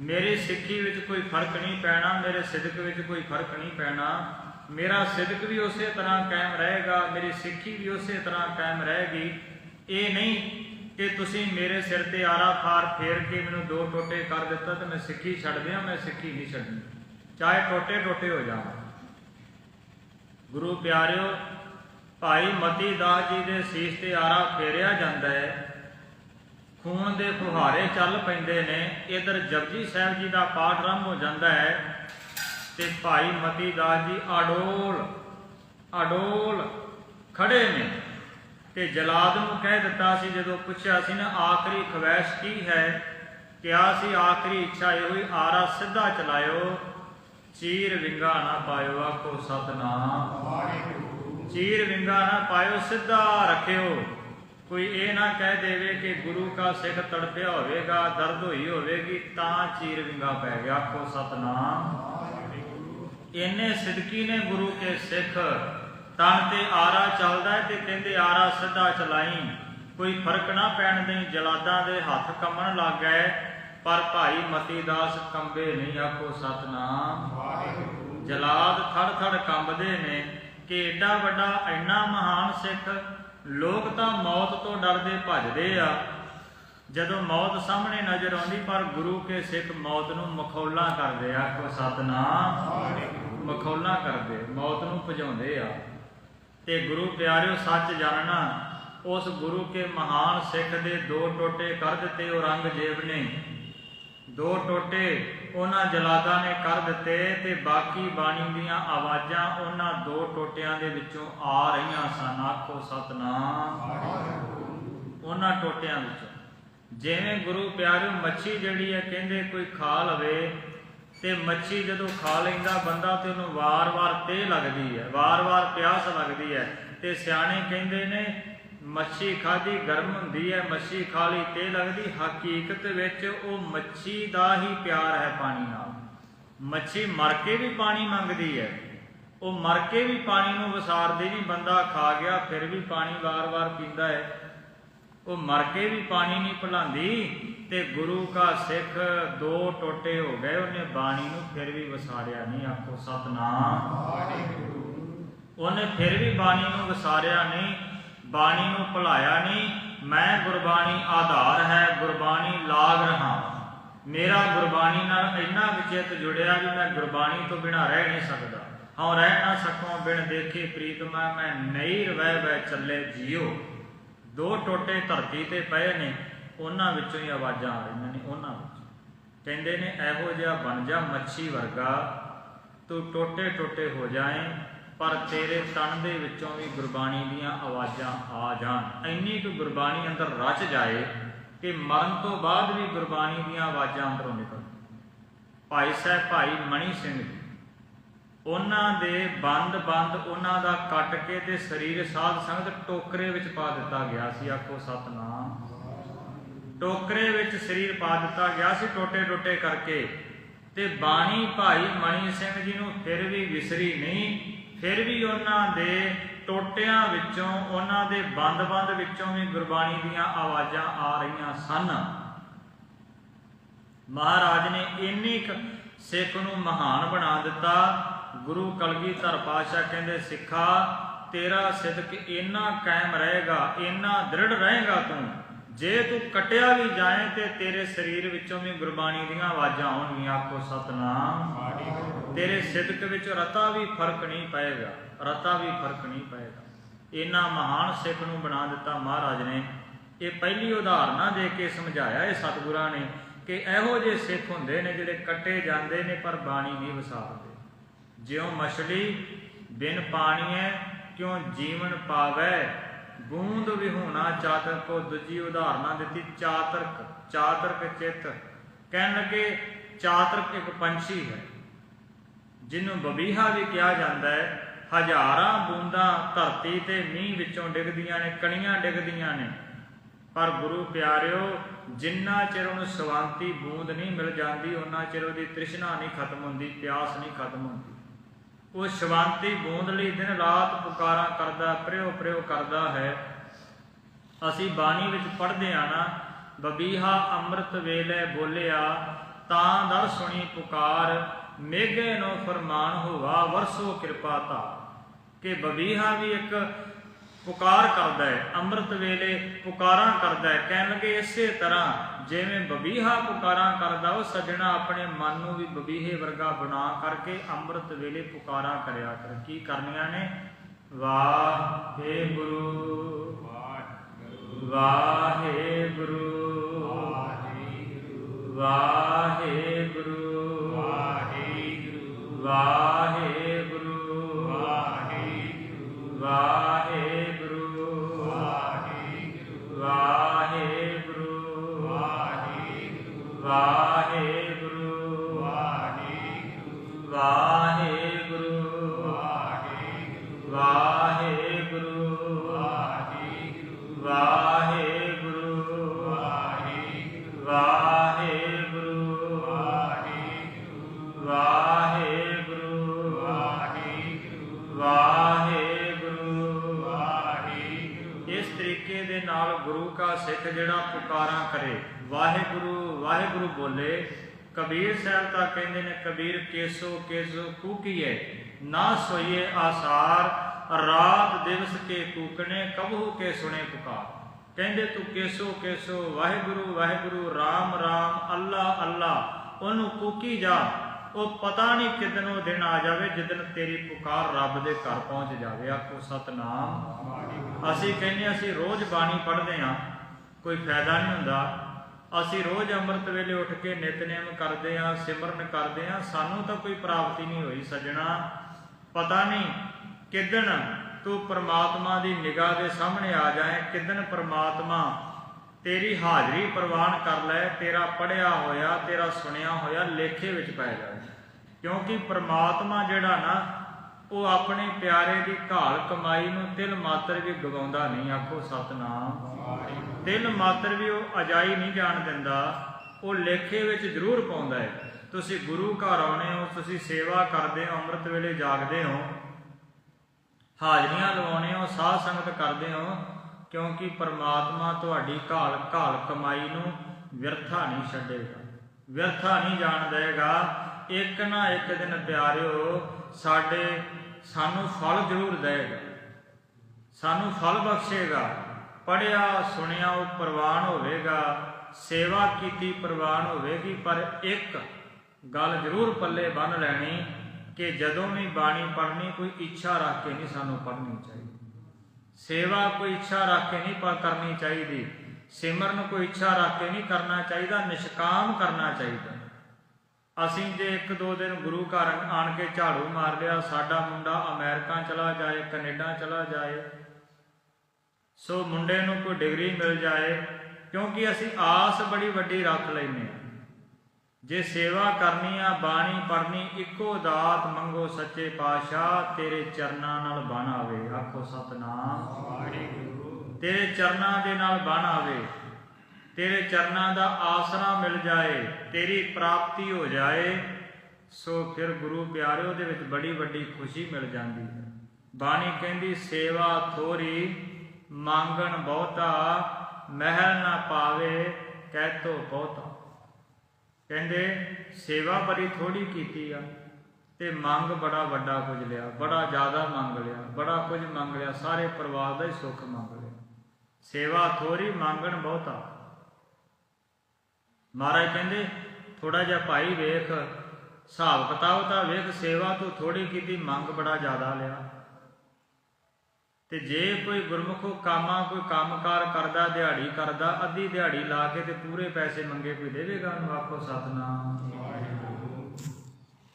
ਮੇਰੀ ਸਿੱਖੀ ਵਿੱਚ ਕੋਈ ਫ਼ਰਕ ਨਹੀਂ ਪੈਣਾ, ਮੇਰੇ ਸਿਦਕ ਵਿੱਚ ਕੋਈ ਫ਼ਰਕ ਨਹੀਂ ਪੈਣਾ। ਮੇਰਾ ਸਿਦਕ ਵੀ ਉਸੇ ਤਰ੍ਹਾਂ ਕਾਇਮ ਰਹੇਗਾ, ਮੇਰੀ ਸਿੱਖੀ ਵੀ ਉਸੇ ਤਰ੍ਹਾਂ ਕਾਇਮ ਰਹੇਗੀ। ਇਹ ਨਹੀਂ ਕਿ ਤੁਸੀਂ ਮੇਰੇ ਸਿਰ ਤੇ ਆਰਾ ਫਾਰ ਫੇਰ ਕੇ ਮੈਨੂੰ ਦੋ ਟੋਟੇ ਕਰ ਦਿੱਤਾ ਤੇ ਮੈਂ ਸਿੱਖੀ ਛੱਡ ਦਿਆਂ, ਮੈਂ ਸਿੱਖੀ ਨਹੀਂ ਛੱਡਣੀ। ਚਾਹੇ ਟੋਟੇ ਟੋਟੇ ਹੋ ਜਾਵਾਂ ਗੁਰੂ ਪਿਆਰਿਓ ਭਾਈ ਮਤੀ ਦਾਸ ਜੀ ਦੇ ਸੀਸ ਤੇ ਆਰਾ ਫੇਰਿਆ ਜਾਂਦਾ ਹੈ। ਖੂਨ ਦੇ ਫੁਹਾਰੇ ਚੱਲ ਪੈਂਦੇ ਨੇ। ਇਧਰ ਜਪਜੀ ਸਾਹਿਬ ਜੀ ਦਾ ਪਾਠ ਆਰੰਭ ਹੋ ਜਾਂਦਾ ਹੈ ਤੇ ਭਾਈ ਮਤੀ ਦਾਸ ਜੀ ਅਡੋਲ ਅਡੋਲ ਖੜੇ ਨੇ ਤੇ ਜਲਾਦ ਨੂੰ ਕਹਿ ਦਿੱਤਾ ਸੀ, ਜਦੋਂ ਪੁੱਛਿਆ ਸੀ, ਨਾ ਆਖਰੀ ਖਵੈਸ਼ ਕੀ ਹੈ? ਕਿਹਾ ਸੀ, ਆਖਰੀ ਇੱਛਾ ਇਹ ਹੋਈ ਆਰਾ ਸਿੱਧਾ ਚਲਾਇਓ। ਚੀਰ ਵਿੰਗਾ ਨਾ ਪਾਇਓ ਆਖੋ ਸਤਨਾਮ। ਚੀਰ ਵਿੰਗਾ ਨਾ ਪਾਇਓ ਸਿੱਧਾ ਰੱਖਿਓ। ਕੋਈ ਇਹ ਨਾ ਕਹਿ ਦੇਵੇ ਕਿ ਗੁਰੂ ਕਾ ਸਿੱਖ ਤੜਪਿਆ ਹੋਵੇਗਾ ਦਰਦ ਹੋਈ ਹੋਵੇਗੀ ਤਾਂ ਚੀਰ ਵਿੰਗਾ ਪੈ ਗਿਆ। ਆਖੋ ਸਤਨਾਮ। ਇੰਨੇ ਸਿੱਧਕੀ ਨੇ ਗੁਰੂ ਕੇ ਸਿੱਖ। ਤਨ ਤੇ ਆਰਾ ਚੱਲਦਾ ਤੇ ਕਹਿੰਦੇ ਆਰਾ ਸਿੱਧਾ ਚਲਾਈ। ਕੋਈ ਫ਼ਰਕ ਨਾ ਪੈਣ ਦੇਈ ਜਲਾਦਾਂ ਦੇ ਹੱਥ ਕੰਮਣ ਲੱਗ ਗਏ। ਪਰ ਭਾਈ ਮਤੀ ਦਾਸ ਕੰਬੇ ਨਹੀਂ ਆਖੋ ਸਤਨਾਮ। ਜਲਾਦ ਥੜ ਥੜ ਕੰਬਦੇ ਨੇ। ਕਿ ਏਡਾ ਵੱਡਾ, ਇੰਨਾ ਮਹਾਨ ਸਿੱਖ ਲੋਕ ਤਾਂ ਮੌਤ ਤੋਂ ਡਰਦੇ ਭੱਜਦੇ ਆ। ਜਦੋਂ ਮੌਤ ਸਾਹਮਣੇ ਨਜ਼ਰ ਆਉਂਦੀ, ਪਰ ਗੁਰੂ ਕੇ ਸਿੱਖ ਮੌਤ ਨੂੰ ਮਖੌਲਾ ਕਰਦੇ ਆ। ਆਖੋ, ਸਤਨਾਮ। ਮਖੌਲਾਂ ਕਰਦੇ, ਮੌਤ ਨੂੰ ਭਜਾਉਂਦੇ ਆ। ਤੇ ਗੁਰੂ ਪਿਆਰਿਓ, ਸੱਚ ਜਾਣਨਾ, ਉਸ ਗੁਰੂ ਕੇ ਮਹਾਨ ਸਿੱਖ ਦੇ ਦੋ ਟੋਟੇ ਕਰ ਦਿੱਤੇ ਔਰੰਗਜ਼ੇਬ ਨੇ। ਦੋ ਟੋਟੇ ਉਹਨਾਂ ਜਲਾਦਾਂ ਨੇ ਕਰ ਦਿੱਤੇ ਤੇ ਬਾਕੀ ਬਾਣੀ ਦੀਆਂ ਆਵਾਜ਼ਾਂ ਉਹਨਾਂ ਦੋ ਟੋਟਿਆਂ ਦੇ ਵਿੱਚੋਂ ਆ ਰਹੀਆਂ ਸਨ। ਆਖੋ ਸਤਨਾਮ। ਉਹਨਾਂ ਟੋਟਿਆਂ ਵਿੱਚੋਂ। ਜਿਵੇਂ ਗੁਰੂ ਪਿਆਰਿਓ, ਮੱਛੀ ਜਿਹੜੀ ਹੈ ਕਹਿੰਦੇ ਕੋਈ ਖਾ ਲਵੇ ਤੇ ਮੱਛੀ ਜਦੋਂ ਖਾ ਲੈਂਦਾ ਬੰਦਾ ਤੇ ਉਹਨੂੰ ਵਾਰ-ਵਾਰ ਤੇ ਲੱਗਦੀ ਹੈ, ਵਾਰ-ਵਾਰ ਪਿਆਸ ਲੱਗਦੀ ਹੈ ਤੇ ਸਿਆਣੇ ਕਹਿੰਦੇ ਨੇ ਮੱਛੀ ਖਾਦੀ ਗਰਮ ਹੁੰਦੀ ਹੈ ਮੱਛੀ ਖਾ ਲਈ ਤੇ ਲੱਗਦੀ ਹਕੀਕਤ ਵਿੱਚ ਉਹ ਮੱਛੀ ਦਾ ਹੀ ਪਿਆਰ ਹੈ ਪਾਣੀ ਨਾਲ। ਮੱਛੀ ਮਰ ਕੇ ਵੀ ਪਾਣੀ ਮੰਗਦੀ ਹੈ। ਉਹ ਮਰ ਕੇ ਵੀ ਪਾਣੀ ਨੂੰ ਵਿਸਾਰਦੀ ਨਹੀਂ ਬੰਦਾ ਖਾ ਗਿਆ ਫਿਰ ਵੀ ਪਾਣੀ ਵਾਰ-ਵਾਰ ਪੀਂਦਾ ਹੈ। ਉਹ ਮਰ ਕੇ ਵੀ ਪਾਣੀ ਨਹੀਂ ਭੁਲਾਉਂਦੀ ਤੇ ਗੁਰੂ ਕਾ ਸਿੱਖ ਦੋ ਟੋਟੇ ਹੋ ਗਏ ਉਹਨੇ ਬਾਣੀ ਨੂੰ ਫਿਰ ਵੀ ਵਿਸਾਰਿਆ ਨਹੀਂ ਆਖੋ ਸਤਨਾਮ। ਉਹਨੇ ਫਿਰ ਵੀ ਬਾਣੀ ਨੂੰ ਵਿਸਾਰਿਆ ਨਹੀਂ ਬਾਣੀ ਨੂੰ ਭੁਲਾਇਆ ਨਹੀਂ, ਮੈਂ ਗੁਰਬਾਣੀ ਆਧਾਰ ਹੈ, ਗੁਰਬਾਣੀ ਲਾਗ ਰਹਾ ਮੇਰਾ ਗੁਰਬਾਣੀ ਨਾਲ ਇੰਨਾ ਵਿਚਿਤ ਜੁੜਿਆ ਵੀ ਮੈਂ ਗੁਰਬਾਣੀ ਤੋਂ ਬਿਨਾ ਰਹਿ ਨਹੀਂ ਸਕਦਾ। ਹਾਂ ਰਹਿ ਨਾ ਸਕੋ ਬਿਨ ਦੇਖੇ ਪ੍ਰੀਤਮਾ ਮੈਂ ਨਹੀਂ ਰਵੈ ਬੈ ਚੱਲੇ ਜੀਓ। ਦੋ ਟੋਟੇ ਧਰਤੀ ਤੇ ਪਏ ਨੇ, ਉਹਨਾਂ ਵਿੱਚੋਂ ਹੀ ਆਵਾਜ਼ਾਂ ਆ ਰਹੀਆਂ ਨੇ, ਉਹਨਾਂ ਵਿੱਚ। ਕਹਿੰਦੇ ਨੇ, ਇਹੋ ਜਿਹਾ ਬਣ ਜਾ ਮੱਛੀ ਵਰਗਾ। ਤੂੰ ਟੋਟੇ ਟੋਟੇ ਹੋ ਜਾਏ ਪਰ ਤੇਰੇ ਤਨ ਦੇ ਵਿੱਚੋਂ ਵੀ ਗੁਰਬਾਣੀ ਦੀਆਂ ਆਵਾਜ਼ਾਂ ਆ ਜਾਣ। ਇੰਨੀ ਕੁ ਗੁਰਬਾਣੀ ਅੰਦਰ ਰਚ ਜਾਏ ਕਿ ਮਰਨ ਤੋਂ ਬਾਅਦ ਵੀ ਗੁਰਬਾਣੀ ਦੀਆਂ ਆਵਾਜ਼ਾਂ ਅੰਦਰੋਂ ਨਿਕਲ ਭਾਈ ਸਾਹਿਬ, ਭਾਈ ਮਣੀ ਸਿੰਘ ਜੀ, ਉਹਨਾਂ ਦੇ ਬੰਦ ਬੰਦ ਉਹਨਾਂ ਦਾ ਕੱਟ ਕੇ ਤੇ ਸਰੀਰ ਸਾਧ ਸੰਗਤ ਟੋਕਰੇ ਵਿੱਚ ਪਾ ਦਿੱਤਾ ਗਿਆ ਸੀ, ਆਖੋ ਸਤਨਾਮ। ਟੋਕਰੇ ਵਿੱਚ ਸਰੀਰ ਪਾ ਦਿੱਤਾ ਗਿਆ ਸੀ ਟੋਟੇ ਟੋਟੇ ਕਰਕੇ ਤੇ ਬਾਣੀ ਭਾਈ ਮਣੀ ਸਿੰਘ ਜੀ ਨੂੰ ਫਿਰ ਵੀ ਵਿਸਰੀ ਨਹੀਂ। ਫਿਰ ਵੀ ਉਹਨਾਂ ਦੇ ਟੋਟਿਆਂ ਵਿੱਚੋਂ, ਉਹਨਾਂ ਦੇ ਬੰਦ-ਬੰਦ ਵਿੱਚੋਂ ਵੀ ਗੁਰਬਾਣੀ ਦੀਆਂ ਆਵਾਜ਼ਾਂ ਆ ਰਹੀਆਂ ਸਨ। ਮਹਾਰਾਜ ਨੇ ਇੰਨੀ ਕੁ ਸਿੱਖ ਨੂੰ ਮਹਾਨ ਬਣਾ ਦਿੱਤਾ। ਗੁਰੂ ਕਲਗੀਧਰ ਪਾਤਸ਼ਾਹ ਕਹਿੰਦੇ, ਸਿੱਖਾ, ਤੇਰਾ ਸਿਦਕ ਇੰਨਾ ਕਾਇਮ ਰਹੇਗਾ, ਇੰਨਾ ਦ੍ਰਿੜ ਰਹੇਗਾ ਤੂੰ। ਜੇ ਤੂੰ ਕਟਿਆ ਵੀ ਜਾਏ ਤੇ ਤੇਰੇ ਸਰੀਰ ਵਿੱਚੋਂ ਵੀ ਗੁਰਬਾਣੀ ਦੀਆਂ ਆਵਾਜ਼ਾਂ ਆਉਣਗੀਆਂ, ਆਖੋ ਸਤਨਾਮ। ਤੇਰੇ ਸਿਦਕ ਵਿੱਚ ਰਤਾ ਵੀ ਫ਼ਰਕ ਨਹੀਂ ਪਏਗਾ, ਰਤਾ ਵੀ ਫ਼ਰਕ ਨਹੀਂ ਪਏਗਾ। ਇੰਨਾ ਮਹਾਨ ਸਿੱਖ ਨੂੰ ਬਣਾ ਦਿੱਤਾ ਮਹਾਰਾਜ ਨੇ। ਇਹ ਪਹਿਲੀ ਉਦਾਹਰਨਾਂ ਦੇ ਕੇ ਸਮਝਾਇਆ ਇਹ ਸਤਿਗੁਰਾਂ ਨੇ ਕਿ ਇਹੋ ਜਿਹੇ ਸਿੱਖ ਹੁੰਦੇ ਨੇ ਜਿਹੜੇ ਕੱਟੇ ਜਾਂਦੇ ਨੇ ਪਰ ਬਾਣੀ ਨਹੀਂ ਵਿਸਾਰਦੇ। ਜਿਉ ਮਛਲੀ ਬਿਨ ਪਾਣੀਏ ਕਿਉ ਜੀਵਨ ਪਾਵੈ। ਬੂੰਦ ਵਿਹੂਣਾ ਚਾਤਰ ਕੋ ਦੂਜੀ ਉਦਾਹਰਨਾਂ ਦਿੱਤੀ, ਚਾਤਰਕ ਚਾਤਰਕ ਚਿੱਤ। ਕਹਿਣ ਲੱਗੇ ਚਾਤਰਕ ਇੱਕ ਪੰਛੀ ਹੈ। ਜਿਹਨੂੰ ਬਬੀਹਾ ਵੀ ਕਿਹਾ ਜਾਂਦਾ ਹੈ, ਹਜ਼ਾਰਾਂ ਬੂੰਦਾਂ ਧਰਤੀ ਤੇ ਮੀਂਹ ਵਿੱਚੋਂ ਡਿੱਗਦੀਆਂ ਨੇ, ਕਣੀਆਂ ਡਿੱਗਦੀਆਂ ਨੇ। ਪਰ ਗੁਰੂ ਪਿਆਰਿਓ, ਜਿੰਨਾ ਚਿਰ ਉਹਨੂੰ ਸਵਾਂਤੀ ਬੂੰਦ ਨਹੀਂ ਮਿਲ ਜਾਂਦੀ ਉਹਨਾਂ ਚਿਰ ਉਹਦੀ ਤ੍ਰਿਸ਼ਨਾ ਨਹੀਂ ਖਤਮ ਹੁੰਦੀ, ਪਿਆਸ ਨਹੀਂ ਖਤਮ ਹੁੰਦੀ। ਉਹ ਸ਼ਵਾਂਤੀ ਬੂੰਦ ਲਈ ਦਿਨ ਰਾਤ ਪੁਕਾਰਾਂ ਕਰਦਾ, ਪ੍ਰਿਓ ਪ੍ਰਿਓ ਕਰਦਾ ਹੈ। ਅਸੀਂ ਬਾਣੀ ਵਿੱਚ ਪੜ੍ਹਦੇ ਆ ਨਾ, ਬਬੀਹਾ ਅੰਮ੍ਰਿਤ ਵੇਲੇ ਬੋਲਿਆ, ਤਾਂ ਦਰ ਸੁਣੀ ਪੁਕਾਰ ਮੇਘੇ ਨੋ ਫਰਮਾਨ ਹੋਵਾ ਵਰਸੋ ਕਿਰਪਾ ਤਾ। ਕਿ ਬਬੀਹਾ ਵੀ ਇੱਕ ਪੁਕਾਰ ਕਰਦਾ ਹੈ ਅੰਮ੍ਰਿਤ ਵੇਲੇ ਪੁਕਾਰਾਂ ਕਰਦਾ ਹੈ ਕਹਿਣ ਲੱਗੇ ਇਸੇ ਤਰ੍ਹਾਂ ਜਿਵੇਂ ਬਬੀਹਾ ਪੁਕਾਰਾਂ ਕਰਦਾ ਉਹ ਸੱਜਣਾ ਆਪਣੇ ਮਨ ਨੂੰ ਵੀ ਬਬੀਹੇ ਵਰਗਾ ਬਣਾ ਕਰਕੇ ਅੰਮ੍ਰਿਤ ਵੇਲੇ ਪੁਕਾਰਾਂ ਕਰਿਆ ਕਰ। ਕੀ ਕਰਨੀਆਂ ਨੇ? ਵਾਹਿਗੁਰੂ। ਵਾਹਿਗੁਰੂ। ਵਾਹਿਗੁਰੂ। ਸਾਹਿਬ ਨੇ, ਕਬੀਰ ਕੇਸੋ ਕੇਸੋ ਕੂਕੀਏ ਨਾ ਸੋਈਏ ਆਸਾਰ, ਰਾਤ ਦਿਵਸ ਕੇ ਕੂਕਣੇ, ਕਬਹੂ ਕੇ ਸੁਣੇ ਪੁਕਾਰ। ਕਹਿੰਦੇ ਤੂੰ ਕੇਸੋ ਕੇਸੋ, ਵਾਹਿਗੁਰੂ ਵਾਹਿਗੁਰੂ, ਰਾਮ ਰਾਮ, ਅੱਲਾ ਅੱਲਾ, ਉਹਨੂੰ ਕੂਕੀ ਜਾ। ਉਹ ਪਤਾ ਨਹੀਂ ਕਿਦਨ ਉਹ ਦਿਨ ਆ ਜਾਵੇ, ਜਿੱਦਨ ਤੇਰੀ ਪੁਕਾਰ ਰੱਬ ਦੇ ਘਰ ਪਹੁੰਚ ਜਾਵੇ। ਆਖੋ, ਸਤਨਾਮ। ਅਸੀਂ ਕਹਿੰਦੇ ਅਸੀਂ ਰੋਜ਼ ਬਾਣੀ ਪੜ੍ਹਦੇ ਹਾਂ। ਕੋਈ ਫਾਇਦਾ ਨਹੀਂ ਹੁੰਦਾ। ਅਸੀਂ ਰੋਜ਼ ਅੰਮ੍ਰਿਤ ਵੇਲੇ ਉੱਠ ਕੇ ਨਿਤਨੇਮ ਕਰਦੇ ਹਾਂ, ਸਿਮਰਨ ਕਰਦੇ ਹਾਂ, ਸਾਨੂੰ ਤਾਂ ਕੋਈ ਪ੍ਰਾਪਤੀ ਨਹੀਂ ਹੋਈ ਸੱਜਣਾ। ਪਤਾ ਨਹੀਂ ਕਿਦਨ ਤੂੰ ਪ੍ਰਮਾਤਮਾ ਦੀ ਨਿਗਾਹ ਦੇ ਸਾਹਮਣੇ ਆ ਜਾਏ ਕਿਦਨ ਪ੍ਰਮਾਤਮਾ ਤੇਰੀ ਹਾਜ਼ਰੀ ਪ੍ਰਵਾਨ ਕਰ ਲੈ, ਤੇਰਾ ਪੜਿਆ ਹੋਇਆ, ਤੇਰਾ ਸੁਣਿਆ ਹੋਇਆ ਲੇਖੇ ਵਿੱਚ ਪੈ ਜਾਵੇ। ਕਿਉਂਕਿ ਪ੍ਰਮਾਤਮਾ ਜਿਹੜਾ ਨਾ ਉਹ ਆਪਣੇ ਪਿਆਰੇ ਦੀ ਘਾਲ ਕਮਾਈ ਨੂੰ ਤਿਲ ਮਾਤਰ ਵੀ ਗਵਾਉਂਦਾ ਨਹੀਂ, ਆਖੋ ਸਤਨਾਮ। ਤਿਲ ਮਾਤਰ ਵੀ ਉਹ ਅਜਾਈ ਨਹੀਂ ਜਾਣ ਦਿੰਦਾ, ਉਹ ਲੇਖੇ ਵਿੱਚ ਜ਼ਰੂਰ ਪਾਉਂਦਾ ਹੈ। ਤੁਸੀਂ ਗੁਰੂ ਘਰ ਆਉਣੇ ਹੋ, ਤੁਸੀਂ ਸੇਵਾ ਕਰਦੇ ਹੋ, ਅੰਮ੍ਰਿਤ ਵੇਲੇ ਜਾਗਦੇ ਹੋ, ਹਾਜ਼ਰੀਆਂ ਲਵਾਉਣੇ ਹੋ, ਸਾਧ ਸੰਗਤ ਕਰਦੇ ਹੋ, ਕਿਉਂਕਿ ਪਰਮਾਤਮਾ ਤੁਹਾਡੀ ਘਾਲ ਘਾਲ ਕਮਾਈ ਨੂੰ ਵਿਰਥਾ ਨਹੀਂ ਛੱਡੇਗਾ। ਵਿਰਥਾ ਨਹੀਂ ਜਾਣ ਦੇਗਾ ਇੱਕ ਨਾ ਇੱਕ ਦਿਨ ਪਿਆਰਿਓ, ਸਾਡੇ ਸਾਨੂੰ ਫਲ ਜ਼ਰੂਰ ਦੇਗਾ। ਸਾਨੂੰ ਫਲ ਬਖਸ਼ੇਗਾ। ਪੜਿਆ ਸੁਣਿਆ, ਉਹ ਪ੍ਰਵਾਨ ਹੋਵੇਗਾ। ਸੇਵਾ ਕੀਤੀ ਪ੍ਰਵਾਨ ਹੋਵੇਗੀ, ਪਰ ਇੱਕ ਗੱਲ ਜ਼ਰੂਰ ਪੱਲੇ ਬੰਨ ਲੈਣੀ ਕਿ ਜਦੋਂ ਵੀ ਬਾਣੀ ਪੜ੍ਹਨੀ, ਕੋਈ ਇੱਛਾ ਰੱਖ ਕੇ ਨਹੀਂ ਸਾਨੂੰ ਪੜ੍ਹਨੀ ਚਾਹੀਦੀ। ਸੇਵਾ ਕੋਈ ਇੱਛਾ ਰੱਖ ਕੇ ਨਹੀਂ ਪਰ ਕਰਨੀ ਚਾਹੀਦੀ। ਸਿਮਰਨ ਕੋਈ ਇੱਛਾ ਰੱਖ ਕੇ ਨਹੀਂ ਕਰਨਾ ਚਾਹੀਦਾ। ਨਿਸ਼ਕਾਮ ਕਰਨਾ ਚਾਹੀਦਾ। ਅਸੀਂ ਜੇ ਇੱਕ ਦੋ ਦਿਨ ਗੁਰੂ ਘਰ ਆਣ ਕੇ ਝਾੜੂ ਮਾਰ ਲਿਆ ਸਾਡਾ ਮੁੰਡਾ ਅਮਰੀਕਾ ਚਲਾ ਜਾਏ ਕੈਨੇਡਾ ਚਲਾ ਜਾਏ ਸੋ ਮੁੰਡੇ ਨੂੰ ਕੋਈ ਡਿਗਰੀ ਮਿਲ ਜਾਏ ਕਿਉਂਕਿ ਅਸੀਂ ਆਸ ਬੜੀ ਵੱਡੀ ਰੱਖ ਲੈਨੇ ਜੇ ਸੇਵਾ ਕਰਨੀ ਆ ਬਾਣੀ ਪੜਨੀ ਇੱਕੋ ਦਾਤ ਮੰਗੋ ਸੱਚੇ ਪਾਤਸ਼ਾਹ ਤੇਰੇ ਚਰਨਾਂ ਨਾਲ ਬਣ ਆਵੇ। ਆਖੋ ਸਤਨਾਮ। ਵਾਹਿਗੁਰੂ। ਤੇਰੇ ਚਰਨਾਂ ਦੇ ਨਾਲ ਬਣ ਆਵੇ। ਤੇਰੇ ਚਰਨਾਂ ਦਾ ਆਸਰਾ ਮਿਲ ਜਾਏ, ਤੇਰੀ ਪ੍ਰਾਪਤੀ ਹੋ ਜਾਏ, ਸੋ ਫਿਰ ਗੁਰੂ ਪਿਆਰਿਓ ਦੇ ਵਿੱਚ ਬੜੀ ਵੱਡੀ ਖੁਸ਼ੀ ਮਿਲ ਜਾਂਦੀ ਹੈ। ਬਾਣੀ ਕਹਿੰਦੀ, ਸੇਵਾ ਥੋਰੀ ਮੰਗਣ ਬਹੁਤਾ, ਮਹਿਲ ਨਾ ਪਾਵੇ ਕਹਿ ਤੋ ਬਹੁਤਾ। ਕਹਿੰਦੇ, ਸੇਵਾ ਬੜੀ ਥੋੜੀ ਕੀਤੀ ਆ, ਤੇ ਮੰਗ ਬੜਾ ਵੱਡਾ ਕੁਝ ਲਿਆ, ਬੜਾ ਜ਼ਿਆਦਾ ਮੰਗ ਲਿਆ, ਬੜਾ ਕੁਝ ਮੰਗ ਲਿਆ, ਸਾਰੇ ਪਰਿਵਾਰ ਦਾ ਹੀ ਸੁੱਖ ਮੰਗ ਲਿਆ। ਸੇਵਾ ਥੋੜੀ ਮੰਗਣ ਬਹੁਤਾ। ਮਹਾਰਾਜ ਕਹਿੰਦੇ ਥੋੜਾ ਜਿਹਾ ਭਾਈ ਵੇਖ ਹਿਸਾਬ ਕਿਤਾਬ ਤਾਂ ਵੇਖ ਸੇਵਾ ਤੂੰ ਥੋੜੀ ਕੀਤੀ ਮੰਗ ਬੜਾ ਜ਼ਿਆਦਾ ਲਿਆ ਤੇ ਜੇ ਕੋਈ ਗੁਰਮੁਖੋ ਕਾਮਾ ਕੋਈ ਕੰਮਕਾਰ ਕਰਦਾ ਦਿਹਾੜੀ ਕਰਦਾ ਅੱਧੀ ਦਿਹਾੜੀ ਲਾ ਕੇ ਤੇ ਪੂਰੇ ਪੈਸੇ ਮੰਗੇ ਕੋਈ ਦੇਵੇਗਾ ਉਹਨੂੰ ਆਖੋ ਸਤਨਾਮ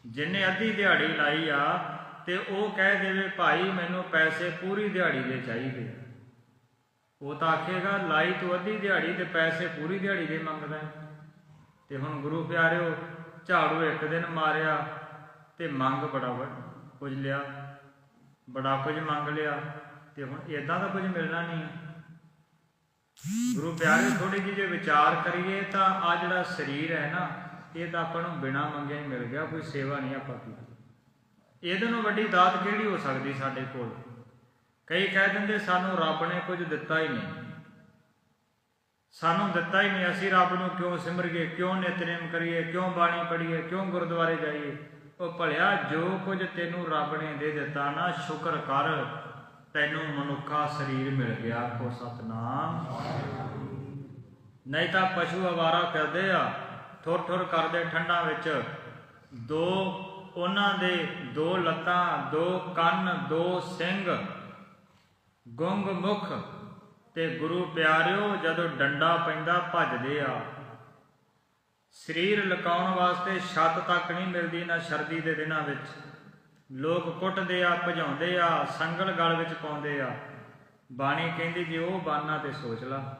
ਜਿੰਨੇ ਅੱਧੀ ਦਿਹਾੜੀ ਲਾਈ ਆ ਤੇ ਉਹ ਕਹਿ ਦੇਵੇ ਭਾਈ ਮੈਨੂੰ ਪੈਸੇ ਪੂਰੀ ਦਿਹਾੜੀ ਦੇ ਚਾਹੀਦੇ। ਉਹ ਤਾਂ ਆਖੇਗਾ ਲਾਈ ਤੂੰ ਅੱਧੀ ਦਿਹਾੜੀ ਤੇ ਪੈਸੇ ਪੂਰੀ ਦਿਹਾੜੀ ਦੇ ਮੰਗਦਾ ਹੈ। ਤੇ ਹੁਣ ਗੁਰੂ ਪਿਆਰਿਓ, ਝਾੜੂ ਇੱਕ ਦਿਨ ਮਾਰਿਆ ਤੇ ਮੰਗ ਬੜਾ ਕੁਝ ਲਿਆ। ਬੜਾ ਕੁਝ ਮੰਗ ਲਿਆ ਤੇ ਹੁਣ ਇਦਾਂ ਦਾ ਕੁਝ ਮਿਲਣਾ ਨਹੀਂ। ਗੁਰੂ ਪਿਆਰੇ ਥੋੜੀ ਜਿਹੀ ਜੇ ਵਿਚਾਰ ਕਰੀਏ ਤਾਂ ਆ ਜਿਹੜਾ ਸਰੀਰ ਹੈ ਨਾ, ਇਹ ਤਾਂ ਆਪਾਂ ਨੂੰ ਬਿਨਾ ਮੰਗਿਆ ਹੀ ਮਿਲ ਗਿਆ, ਕੋਈ ਸੇਵਾ ਨਹੀਂ ਆਪਾਂ ਕੀਤੀ ਇਹਦੇ ਨੂੰ ਵੱਡੀ ਦਾਤ ਕਿਹੜੀ ਹੋ ਸਕਦੀ ਸਾਡੇ ਕੋਲ? ਕਈ ਕਹਿ ਦਿੰਦੇ ਸਾਨੂੰ ਰੱਬ ਨੇ ਕੁਝ ਦਿੱਤਾ ਹੀ ਨਹੀਂ। ਸਾਨੂੰ ਦਿੱਤਾ ਹੀ ਨਹੀਂ, ਅਸੀਂ ਰੱਬ ਨੂੰ ਕਿਉਂ ਸਿਮਰੀਏ, ਕਿਉਂ ਨਿਤਨੇਮ ਕਰੀਏ, ਕਿਉਂ ਬਾਣੀ ਪੜ੍ਹੀਏ, ਕਿਉਂ ਗੁਰਦੁਆਰੇ ਜਾਈਏ? ਉਹ ਭਲਿਆ, ਜੋ ਕੁਝ ਤੈਨੂੰ ਰੱਬ ਨੇ ਦੇ ਦਿੱਤਾ ਨਾ, ਸ਼ੁਕਰ ਕਰ, ਤੈਨੂੰ ਮਨੁੱਖਾ ਸਰੀਰ ਮਿਲ ਗਿਆ ਕੋ ਸਤਨਾਮ। ਨਹੀਂ ਤਾਂ ਪਸ਼ੂ ਅਵਾਰਾ ਫਿਰਦੇ ਆ ਥੁਰ ਠੁਰ ਕਰਦੇ ਠੰਡਾਂ ਵਿੱਚ। ਦੋ, ਉਹਨਾਂ ਦੇ ਦੋ ਲੱਤਾਂ, ਦੋ ਕੰਨ, ਦੋ ਸਿੰਘ ਗੁੰਗ ਮੁਖ ਤੇ ਗੁਰੂ ਪਿਆਰਿਓ, ਜਦੋਂ ਡੰਡਾ ਪੈਂਦਾ ਭੱਜਦੇ ਆ। ਸਰੀਰ ਲਕਾਉਣ ਵਾਸਤੇ ਛੱਤ ਤੱਕ ਨਹੀਂ ਮਿਲਦੀ ਨਾ ਸਰਦੀ ਦੇ ਦਿਨਾਂ ਵਿੱਚ। ਲੋਕ ਕੁੱਟਦੇ ਆ, ਭਜਾਉਂਦੇ ਆ, ਸੰਗਲ ਗਲ ਵਿੱਚ ਪਾਉਂਦੇ ਆ। ਬਾਣੀ ਕਹਿੰਦੀ ਜੇ ਉਹ ਬਾਨਾ ਤੇ ਸੋਚ ਲਾ।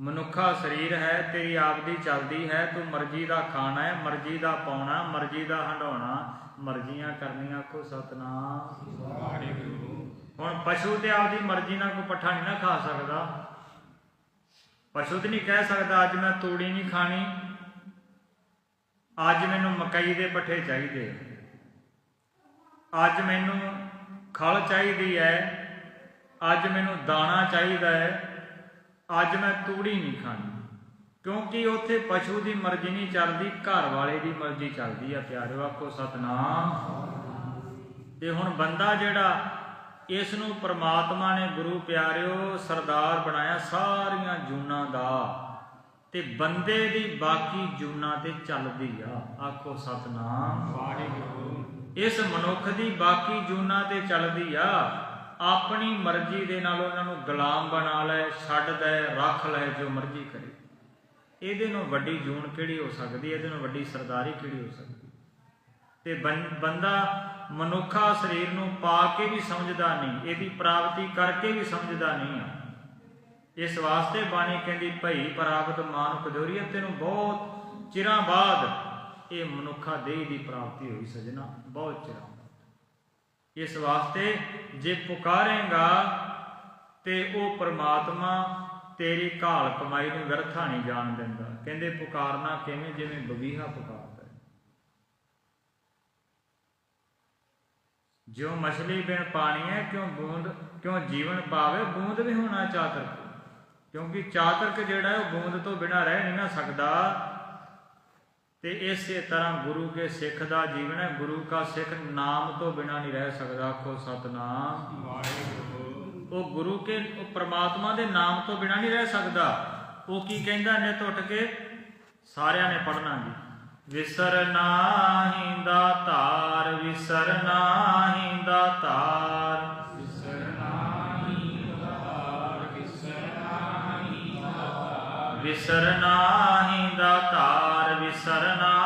ਮਨੁੱਖਾ ਸਰੀਰ ਹੈ, ਤੇਰੀ ਆਪਦੀ ਚੱਲਦੀ ਹੈ, ਤੂੰ ਮਰਜ਼ੀ ਦਾ ਖਾਣਾ ਹੈ, ਮਰਜ਼ੀ ਦਾ ਪਾਉਣਾ, ਮਰਜ਼ੀ ਦਾ ਹੰਡਾਉਣਾ ਮਰਜ਼ੀਆਂ ਕਰਨੀਆਂ ਕੋ ਸਤਨਾਮ। ਵਾਹਿਗੁਰੂ। ਹੁਣ ਪਸ਼ੂ ਤੇ ਆਪਦੀ ਮਰਜ਼ੀ ਨਾਲ ਕੋਈ ਪੱਠਾ ਨਹੀਂ ਨਾ ਖਾ ਸਕਦਾ। ਪਸ਼ੂ ਤੇ ਨਹੀਂ ਕਹਿ ਸਕਦਾ, ਅੱਜ ਮੈਂ ਤੂੜੀ ਨਹੀਂ ਖਾਣੀ, ਅੱਜ ਮੈਨੂੰ ਮਕਈ ਦੇ ਪੱਠੇ ਚਾਹੀਦੇ। ਅੱਜ ਮੈਨੂੰ ਖਲ ਚਾਹੀਦੀ ਹੈ, ਅੱਜ ਮੈਨੂੰ ਦਾਣਾ ਚਾਹੀਦਾ ਹੈ, ਅੱਜ ਮੈਂ ਤੂੜੀ ਨਹੀਂ ਖਾਣੀ। ਕਿਉਂਕਿ ਉੱਥੇ ਪਸ਼ੂ ਦੀ ਮਰਜ਼ੀ ਨਹੀਂ ਚੱਲਦੀ, ਘਰ ਵਾਲੇ ਦੀ ਮਰਜ਼ੀ ਚੱਲਦੀ ਆ ਪਿਆਰਿਓ ਆਖੋ ਸਤਨਾਮ। ਤੇ ਹੁਣ ਬੰਦਾ ਜਿਹੜਾ ਇਸ ਨੂੰ ਪ੍ਰਮਾਤਮਾ ਨੇ ਗੁਰੂ ਪਿਆਰਿਓ ਸਰਦਾਰ ਬਣਾਇਆ ਸਾਰੀਆਂ ਜੂਨਾਂ ਦਾ ਤੇ ਬੰਦੇ ਦੀ ਬਾਕੀ ਜੂਨਾਂ ਤੇ ਚੱਲਦੀ ਆ। ਆਖੋ ਸਤਨਾਮ। ਵਾਹਿਗੁਰੂ। ਇਸ ਮਨੁੱਖ ਦੀ ਬਾਕੀ ਜੂਨਾਂ ਤੇ ਚੱਲਦੀ ਆ। ਆਪਣੀ ਮਰਜ਼ੀ ਦੇ ਨਾਲ ਉਹਨਾਂ ਨੂੰ ਗੁਲਾਮ ਬਣਾ ਲੈ ਛੱਡ ਦੇ ਰੱਖ ਲੈ ਜੋ ਮਰਜ਼ੀ ਕਰੇ। ਇਹਦੇ ਨੂੰ ਵੱਡੀ ਜੂਨ ਕਿਹੜੀ ਹੋ ਸਕਦੀ? ਹੈ ਇਹਦੇ ਨੂੰ ਵੱਡੀ ਸਰਦਾਰੀ ਕਿਹੜੀ ਹੋ ਸਕਦੀ? ਤੇ ਬੰ- ਬੰਦਾ ਮਨੁੱਖਾ ਸਰੀਰ ਨੂੰ ਪਾ ਕੇ ਵੀ ਸਮਝਦਾ ਨਹੀਂ, ਇਹਦੀ ਪ੍ਰਾਪਤੀ ਕਰਕੇ ਵੀ ਸਮਝਦਾ ਨਹੀਂ ਆ। ਇਸ ਵਾਸਤੇ ਬਾਣੀ ਕਹਿੰਦੀ, ਭਈ ਪ੍ਰਾਪਤ ਮਾਨੁਖ ਦੋਰੀਏ ਤੈਨੂੰ ਬਹੁਤ ਚਿਰਾਂ ਬਾਅਦ ਇਹ ਮਨੁੱਖਾ ਦੇਹ ਦੀ ਪ੍ਰਾਪਤੀ ਹੋਈ ਸਜਣਾ, ਬਹੁਤ ਚਿਰਾਂ ਇਸ ਵਾਸਤੇ ਜੇ ਪੁਕਾਰੇਗਾ ਤੇ ਉਹ ਪਰਮਾਤਮਾ ਤੇਰੀ ਘਾਲ ਕਮਾਈ ਨੂੰ ਵਿਰਥਾ ਨਹੀਂ ਜਾਣ ਦਿੰਦਾ। ਕਹਿੰਦੇ, ਪੁਕਾਰਨਾ ਕਿਵੇਂ? ਜਿਵੇਂ ਬਵੀਹਾ ਪੁਕਾਰ ਹੈ। ਜਿਉ ਮਛਲੀ ਬਿਨ ਪਾਣੀ ਹੈ ਕਿਉਂ ਬੂੰਦ ਕਿਉਂ ਜੀਵਨ ਪਾਵੇ ਬੂੰਦ ਵੀ ਹੋਣਾ ਚਾਤਰਕ। ਕਿਉਂਕਿ ਚਾਤਰਕ ਜਿਹੜਾ ਉਹ ਬੂੰਦ ਤੋਂ ਬਿਨਾ ਰਹਿ ਨਹੀਂ ਨਾ ਸਕਦਾ। ਤੇ ਇਸੇ ਤਰ੍ਹਾਂ ਗੁਰੂ ਕੇ ਸਿੱਖ ਦਾ ਜੀਵਨ ਹੈ ਗੁਰੂ ਕਾ ਸਿੱਖ ਨਾਮ ਤੋਂ ਬਿਨਾ ਨਹੀਂ ਰਹਿ ਸਕਦਾ ਆਖੋ ਸਤਨਾਮ। ਉਹ ਗੁਰੂ ਕੇ ਉਹ ਪ੍ਰਮਾਤਮਾ ਦੇ ਨਾਮ ਤੋਂ ਬਿਨਾ ਨਹੀਂ ਰਹਿ ਸਕਦਾ। ਉਹ ਕੀ ਕਹਿੰਦਾ ਨਿਤ ਉੱਠ ਕੇ? ਸਾਰਿਆਂ ਨੇ ਪੜਨਾ ਜੀ। ਵਿਸਰ ਨਾਹੀ ਦਾਤਾਰ ਵਿਸਰ ਨਾਹੀ ਦਾਤਾਰ ਵਿਸਰ ਨਾਹੀ ਦਾਤਾਰ ਵਿਸਰ ਨਾਹੀ